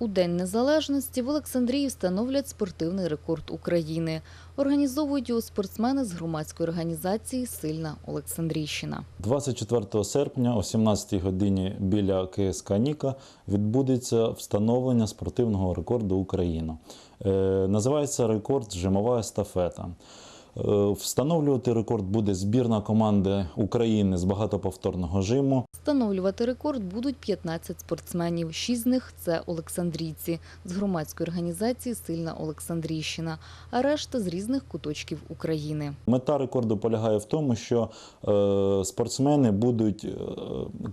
У День Незалежності в Олександрії встановлять спортивний рекорд України. Організовують його спортсмени з громадської організації Сильна Олександрійщина. 24 серпня о 17 годині біля КСК Ніка відбудеться встановлення спортивного рекорду України. Е, називається рекорд жимова естафета. Е, Встановлювати рекорд буде збірна команди України з багатоповторного жиму. Встановлювати рекорд будуть 15 спортсменів. Шість з них це олександрійці з громадської організації Сильна Олександрійщина, а решта з різних куточків України. Мета рекорду полягає в тому, що е, спортсмени будуть е,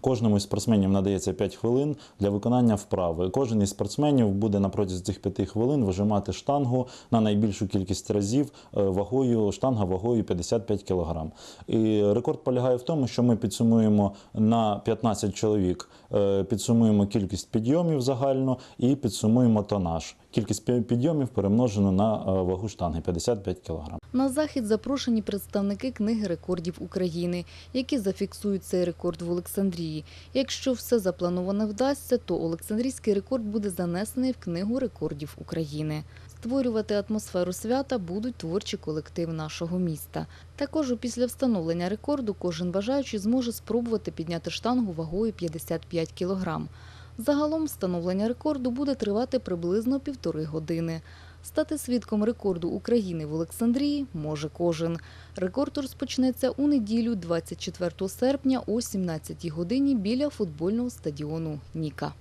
кожному із спортсменів надається 5 хвилин для виконання вправи. Кожен із спортсменів буде на протязі цих 5 хвилин вижимати штангу на найбільшу кількість разів вагою штанга вагою 55 кг. І рекорд полягає в тому, що ми підсумуємо на 15 чоловік, е, підсумуємо кількість підйомів загально і підсумуємо тонаж. Кількість пі- підйомів перемножено на е, вагу штанги 55 кг. На захід запрошені представники книги рекордів України, які зафіксують цей рекорд в Олександрії. Якщо все заплановане вдасться, то Олександрійський рекорд буде занесений в книгу рекордів України. Створювати атмосферу свята будуть творчі колективи нашого міста. Також після встановлення рекорду кожен бажаючий зможе спробувати підняти штангу вагою 55 кілограм. Загалом встановлення рекорду буде тривати приблизно півтори години. Стати свідком рекорду України в Олександрії може кожен. Рекорд розпочнеться у неділю 24 серпня о 17 годині біля футбольного стадіону Ніка.